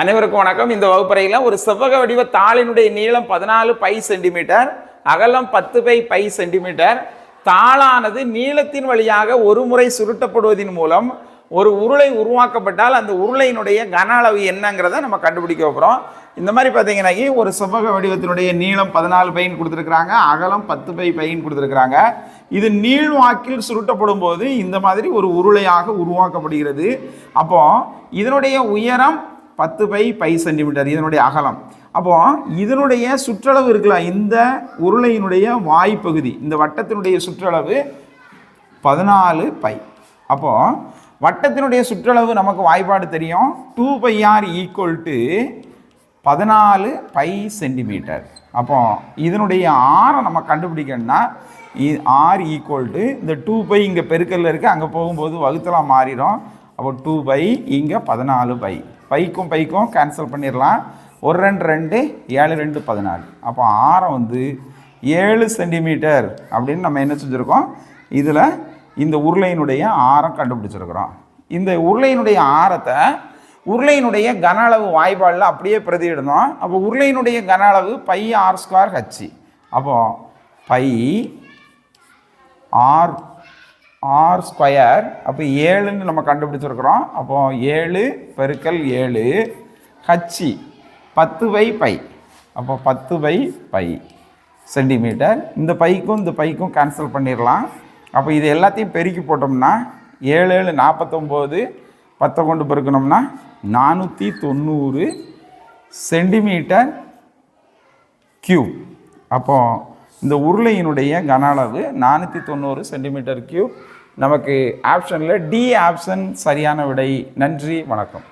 அனைவருக்கும் வணக்கம். இந்த வகுப்பறையில் ஒரு செவ்வக வடிவ தாளினுடைய நீளம் பதினாலு பை சென்டிமீட்டர் அகலம் பத்து பை பை சென்டிமீட்டர். தாளானது நீளத்தின் வழியாக ஒரு முறை சுருட்டப்படுவதன் மூலம் ஒரு உருளை உருவாக்கப்பட்டால் அந்த உருளையினுடைய கன அளவு என்னங்கிறத நம்ம கண்டுபிடிக்க போகிறோம் இந்த மாதிரி பார்த்தீங்கன்னாக்கி ஒரு செவ்வக வடிவத்தினுடைய நீளம் பதினாலு பையன் கொடுத்துருக்குறாங்க அகலம் பத்து பை பையன் கொடுத்துருக்குறாங்க. இது நீள்வாக்கில் சுருட்டப்படும் போது இந்த மாதிரி ஒரு உருளையாக உருவாக்கப்படுகிறது. அப்போ இதனுடைய உயரம் பத்து பை பை சென்டிமீட்டர் இதனுடைய அகலம். அப்போது இதனுடைய சுற்றளவு இருக்கலாம். இந்த உருளையினுடைய வாய்ப்பகுதி இந்த வட்டத்தினுடைய சுற்றளவு பதினாலு பை. அப்போது வட்டத்தினுடைய சுற்றளவு நமக்கு வாய்ப்பாடு தெரியும். Two pi r equal to பதினாலு பை சென்டிமீட்டர் அப்போ இதனுடைய ஆரை நம்ம கண்டுபிடிக்கணும்னா ஆர் ஈக்குவல் டு இந்த டூ பை இங்கே பெருக்கல்ல இருக்குது அங்கே போகும்போது வகுத்தலாம் மாறிடும். அப்போ டூ பை இங்கே பதினாலு பை. பைக்கும் பைக்கும் கேன்சல் பண்ணிடலாம். ஒரு ரெண்டு ரெண்டு ஏழு ரெண்டு பதினாலு. அப்போ ஆரம் வந்து ஏழு சென்டிமீட்டர் அப்படின்னு நம்ம என்ன செஞ்சுருக்கோம்? இதில் இந்த உருளையினுடைய ஆரம் கண்டுபிடிச்சிருக்கிறோம். இந்த உருளையினுடைய ஆரத்தை உருளையினுடைய கன அளவு வாய்ப்பாடில் அப்படியே பிரதியிடணும். அப்போ உருளையினுடைய கன அளவு பை ஆர் ஸ்கொயர் ஹச்சி அப்போது பை ஆர் ஆர் ஸ்கொயர் அப்போ ஏழுன்னு நம்ம கண்டுபிடிச்சிருக்கிறோம். அப்போ ஏழு பெருக்கல் ஏழு ஹச்சி பத்து பை பை. அப்போ பத்து பை பை சென்டிமீட்டர். இந்த பைக்கும் இந்த பைக்கும் கேன்சல் பண்ணிடலாம். அப்போ இது எல்லாத்தையும் பெருக்கி போட்டோம்னா ஏழு ஏழு நாற்பத்தொம்போது பத்தை கொண்டு பெருக்கணும்னா நானூற்றி தொண்ணூறு சென்டிமீட்டர் கியூப் அப்போது இந்த உருளையினுடைய கன அளவு நானூற்றி தொண்ணூறு சென்டிமீட்டர் கியூப் நமக்கு ஆப்ஷனில் டி ஆப்ஷன் சரியான விடை. நன்றி வணக்கம்.